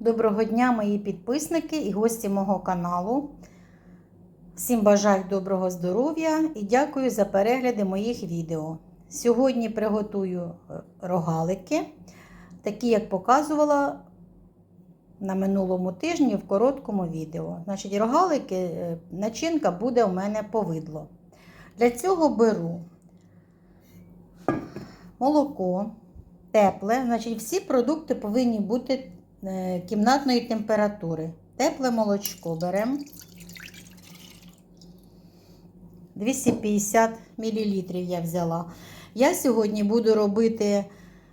Доброго дня, мої підписники і гості мого каналу. Всім бажаю доброго здоров'я і дякую за перегляди моїх відео. Сьогодні приготую е, рогалики, такі, як показувала на минулому тижні в короткому відео. Значить, рогалики, е, начинка буде у мене повидло. Для цього беру молоко тепле, значить, всі продукти повинні бути кімнатної температури. Тепле молочко беремо. 250 мл я взяла. Я сьогодні буду робити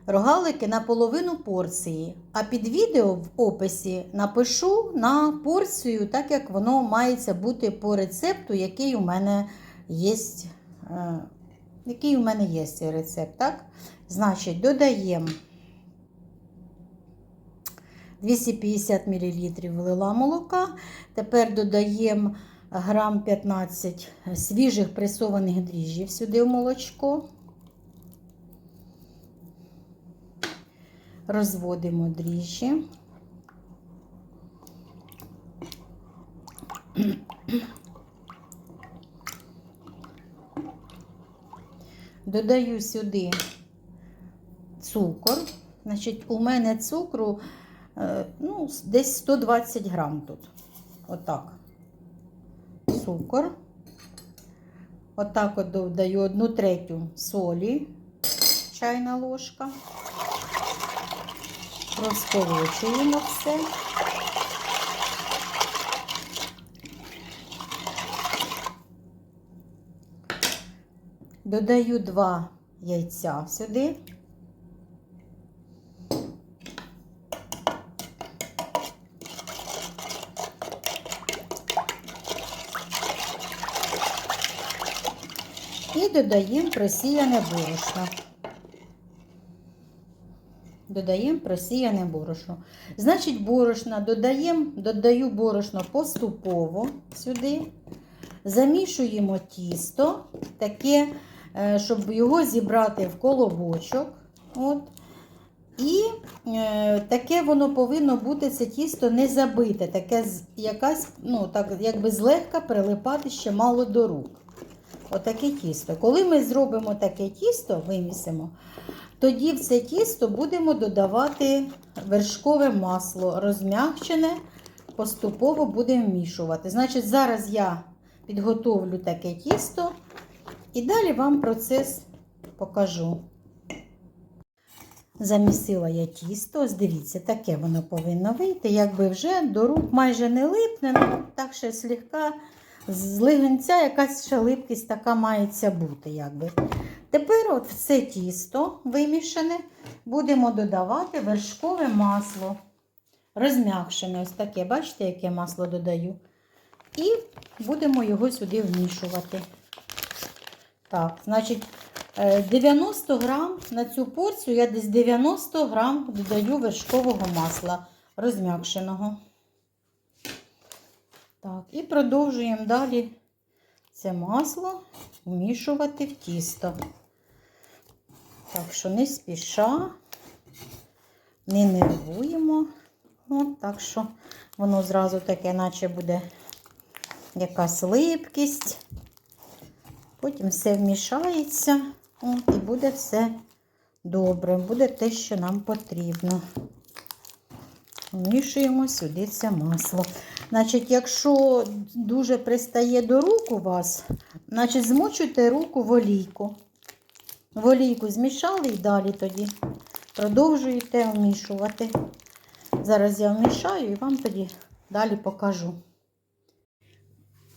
рогалики на половину порції, а під відео в описі напишу на порцію, так як воно мається бути по рецепту, який у мене є. е, Який у мене є цей рецепт, так? Значить, додаємо 250 мл влила молока. Тепер додаємо грам 15 свіжих пресованих дріжджів сюди в молочко. Розводимо дріжджі. Додаю сюди цукор. Значить, у мене цукру ну, десь 120 грам тут. Отак. Цукор. Отак от додаю одну третю солі, чайна ложка. Розколочуємо все. Додаю два яйця сюди. Додаємо просіяне борошно. Додаємо просіяне борошно. Значить, борошно додаємо, додаю борошно поступово сюди. Замішуємо тісто, таке, е, щоб його зібрати в колобочок. От. І е, таке воно повинно бути, це тісто не забите, таке якась, ну, так, якби злегка прилипати ще мало до рук. Отаке тісто. Коли ми зробимо таке тісто, вимісимо, тоді в це тісто будемо додавати вершкове масло, розм'якчене, поступово будемо вмішувати. Значить, зараз я підготовлю таке тісто і далі вам процес покажу. Замісила я тісто, ось дивіться, таке воно повинно вийти, якби вже до рук майже не липне, ну так ще слегка з лигенця якась ще липкість така мається бути. якби. Тепер от в це тісто вимішане будемо додавати вершкове масло. Розм'якшене, ось таке, бачите, яке масло додаю. І будемо його сюди вмішувати. Так, значить, е, 90 грам на цю порцію я десь 90 грам додаю вершкового масла розм'якшеного. Так, і продовжуємо далі це масло вмішувати в тісто. Так що не спіша, не нервуємо. От, так що воно зразу таке, наче буде якась липкість. Потім все вмішається от, і буде все добре, буде те, що нам потрібно. Вмішуємо сюди це масло. Значить, якщо дуже пристає до рук у вас, значить змочуйте руку в олійку. В олійку змішали і далі тоді продовжуєте вмішувати. Зараз я вмішаю і вам тоді далі покажу.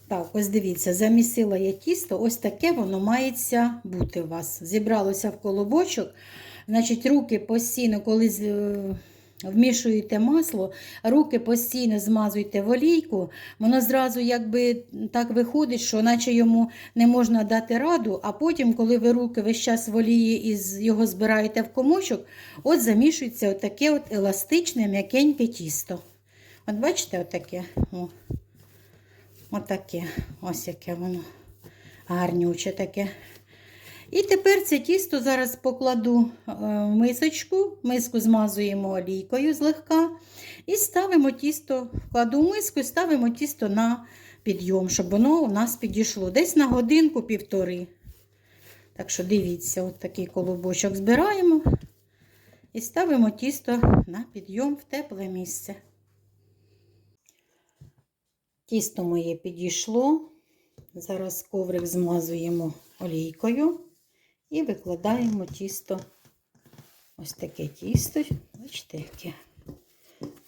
Так, ось дивіться, замісила я тісто, ось таке воно мається бути у вас. Зібралося в колобочок. Значить, руки постійно, коли е, вмішуєте масло, руки постійно змазуйте в олійку. Воно зразу якби так виходить, що наче йому не можна дати раду, а потім, коли ви руки весь час в олії і його збираєте в комочок, от замішується отаке от еластичне м'якеньке тісто. От бачите, отаке. О. Отаке, ось яке воно гарнюче таке. І тепер це тісто зараз покладу е, в мисочку, миску змазуємо олійкою злегка. І ставимо тісто, кладу в миску і ставимо тісто на підйом, щоб воно у нас підійшло. Десь на годинку-півтори. Так що дивіться, от такий колобочок збираємо і ставимо тісто на підйом в тепле місце. Тісто моє підійшло. Зараз коврик змазуємо олійкою і викладаємо тісто. Ось таке тісто. Бачите, яке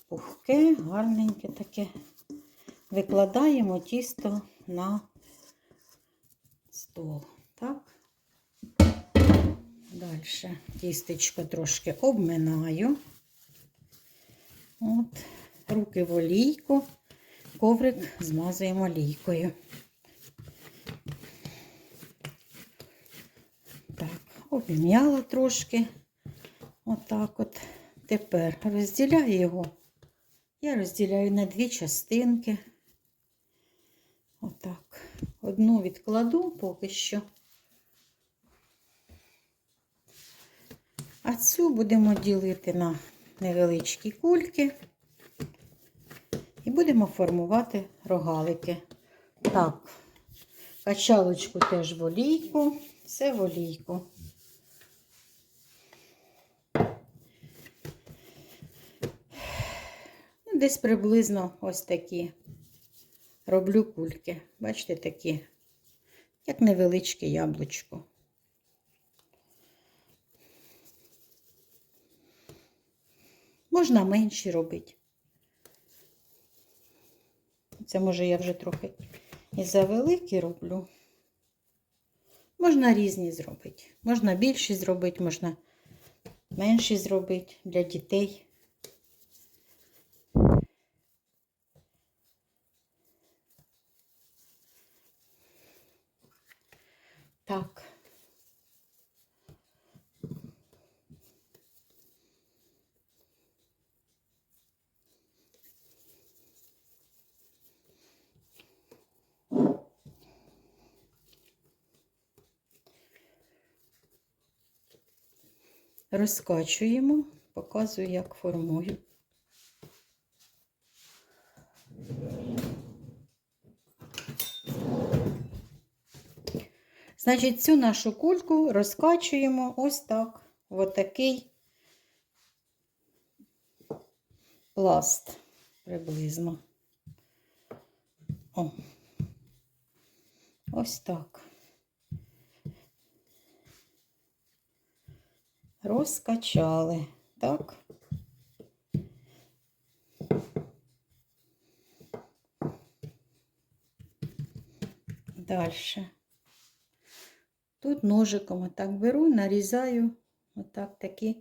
пухке, гарненьке таке. Викладаємо тісто на стол. Так. Далі тістечко трошки обминаю. От, руки в олійку, коврик змазуємо олійкою. Так, обм'яла трошки. Отак от. Тепер розділяю його. Я розділяю на дві частинки. Отак. Одну відкладу поки що. А цю будемо ділити на невеличкі кульки і будемо формувати рогалики. Так, качалочку теж в олійку, все в олійку. Ну, Десь приблизно ось такі роблю кульки. Бачите, такі, як невеличке яблучко. Можна менші робити. Це, може, я вже трохи і завеликі роблю. Можна різні зробити. Можна більші зробити, можна менші зробити для дітей. Так. Розкачуємо, показую, як формую. Значить, цю нашу кульку розкачуємо ось так, в отакий пласт приблизно. О. Ось так. Розкачали, так? Дальше. Тут ножиком отак беру, нарізаю, отак такі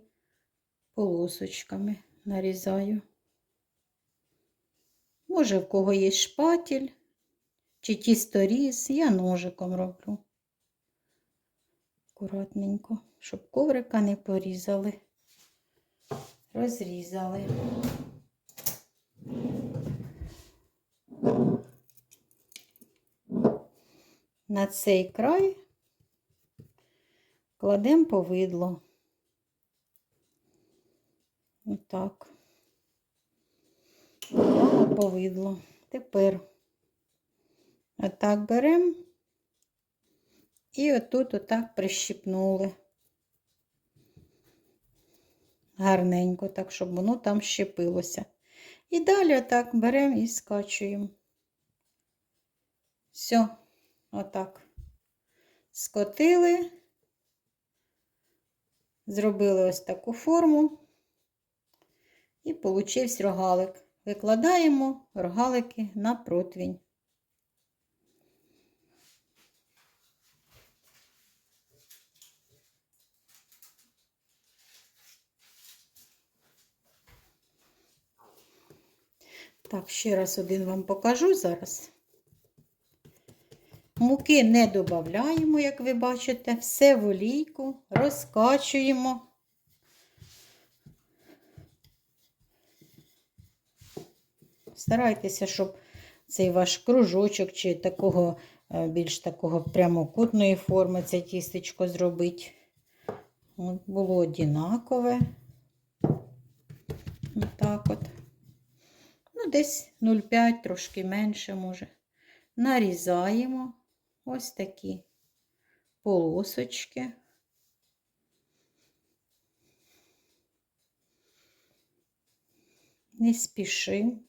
полосочками нарізаю. Може, в кого є шпатель чи тісторіз, я ножиком роблю. Акуратненько, щоб коврика не порізали. Розрізали. На цей край кладемо повидло. Отак. Клали повидло. Тепер отак беремо і отут отак прищипнули. Гарненько, так, щоб воно там щепилося. І далі отак беремо і скачуємо. Все, отак. Скотили, зробили ось таку форму. І получився рогалик. Викладаємо рогалики на противень. Так, ще раз один вам покажу зараз. Муки не додаємо, як ви бачите, все в олійку, розкачуємо. Старайтеся, щоб цей ваш кружочок чи такого е, більш такого прямокутної форми це тістечко зробити. От було однакове. Отак от. Ну, десь 0,5, трошки менше може. Нарізаємо ось такі полосочки. Не спішим.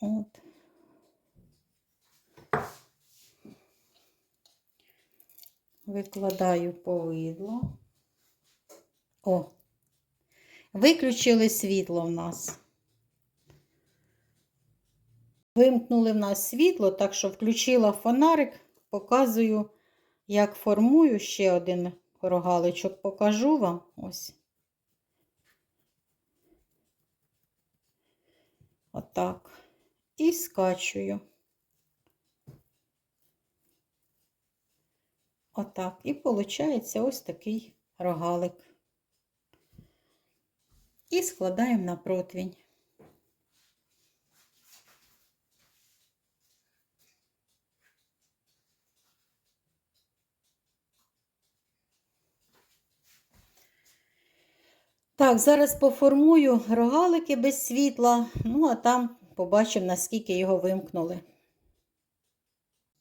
От. Викладаю повидло. О, виключили світло в нас. Вимкнули в нас світло, так що включила фонарик, показую, як формую ще один рогаличок, покажу вам. Ось. Отак. І скачую. Отак. І виходить ось такий рогалик. І складаємо на противень. Так, зараз поформую рогалики без світла, ну а там побачимо, наскільки його вимкнули.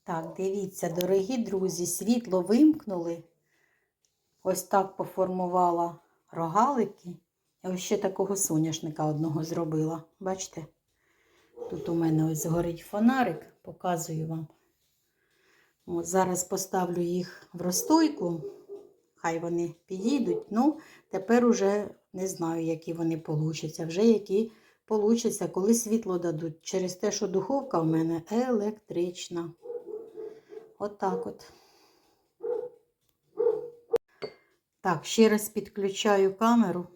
Так, дивіться, дорогі друзі, світло вимкнули. Ось так поформувала рогалики. Я ось ще такого соняшника одного зробила. Бачите? Тут у мене ось згорить фонарик, показую вам. От зараз поставлю їх в розстойку. Хай вони підійдуть. Ну, тепер уже не знаю, які вони получаться. Вже які получаться, коли світло дадуть. Через те, що духовка в мене електрична. Отак от. Так, ще раз підключаю камеру.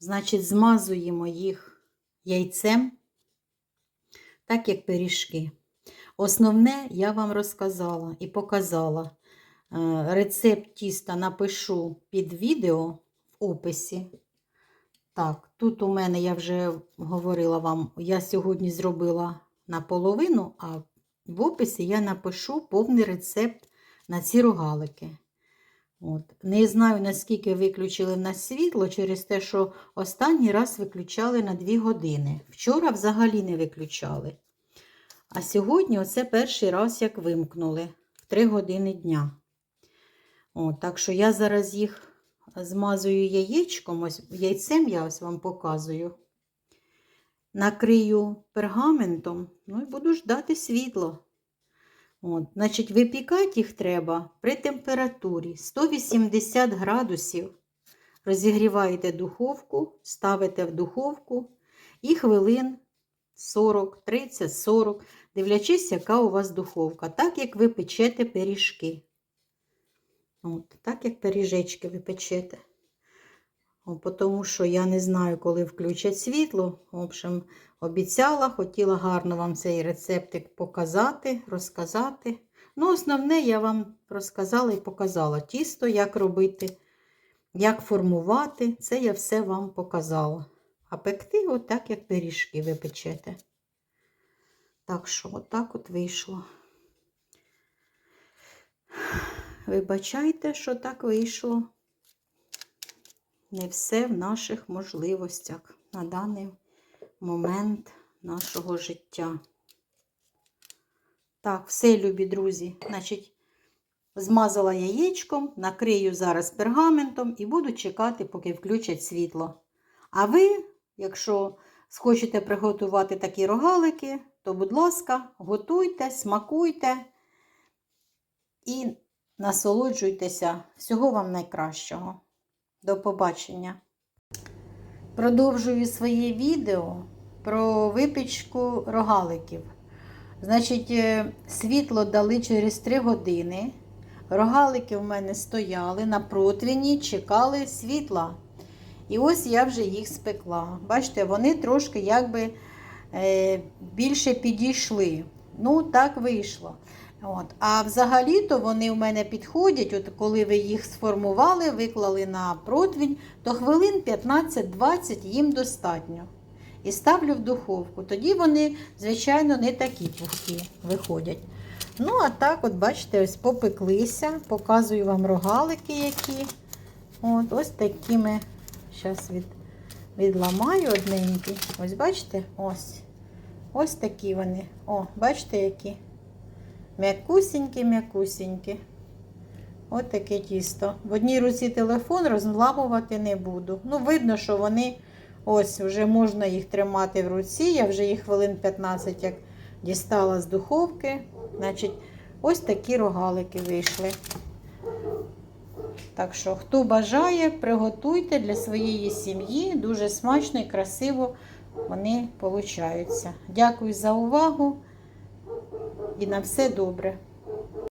Значить, змазуємо їх яйцем, так як пиріжки. Основне я вам розказала і показала. Е, Рецепт тіста напишу під відео в описі. Так, тут у мене я вже говорила вам, я сьогодні зробила наполовину, а в описі я напишу повний рецепт на ці рогалики. От. Не знаю, наскільки виключили в нас світло, через те, що останній раз виключали на 2 години. Вчора взагалі не виключали. А сьогодні оце перший раз, як вимкнули в 3 години дня. От, так що я зараз їх змазую яєчком, ось яйцем я ось вам показую. Накрию пергаментом, ну і буду ждати світло. От, значить, випікати їх треба при температурі 180 градусів. Розігріваєте духовку, ставите в духовку і хвилин 40, 30, 40, дивлячись, яка у вас духовка, так як ви печете пиріжки. От, так як пиріжечки ви печете. Тому що я не знаю, коли включать світло. В общем, обіцяла, хотіла гарно вам цей рецептик показати, розказати. Ну, основне, я вам розказала і показала тісто, як робити, як формувати. Це я все вам показала. А пекти отак, як пиріжки ви печете. Так що, отак от вийшло. Вибачайте, що так вийшло. Не все в наших можливостях на даний момент нашого життя. Так, все, любі друзі. Значить, змазала яєчком, накрию зараз пергаментом і буду чекати, поки включать світло. А ви, якщо схочете приготувати такі рогалики, то, будь ласка, готуйте, смакуйте і насолоджуйтеся. Всього вам найкращого. До побачення. Продовжую своє відео про випічку рогаликів. Значить, е, світло дали через 3 години. Рогалики в мене стояли на противні, чекали світла. І ось я вже їх спекла. Бачите, вони трошки якби е, більше підійшли. Ну, так вийшло. От. А взагалі-то вони в мене підходять, от коли ви їх сформували, виклали на противень, то хвилин 15-20 їм достатньо. І ставлю в духовку. Тоді вони, звичайно, не такі пухкі виходять. Ну, а так, от бачите, ось попеклися. Показую вам рогалики які. От, ось такими. Зараз від, відламаю одненькі. Ось бачите? Ось. Ось такі вони. О, бачите, які? М'якусінькі, м'якусінькі. Ось таке тісто. В одній руці телефон розламувати не буду. Ну, видно, що вони ось вже можна їх тримати в руці. Я вже їх хвилин 15 як дістала з духовки. Значить, ось такі рогалики вийшли. Так що, хто бажає, приготуйте для своєї сім'ї. Дуже смачно і красиво вони получаються. Дякую за увагу і на все добре.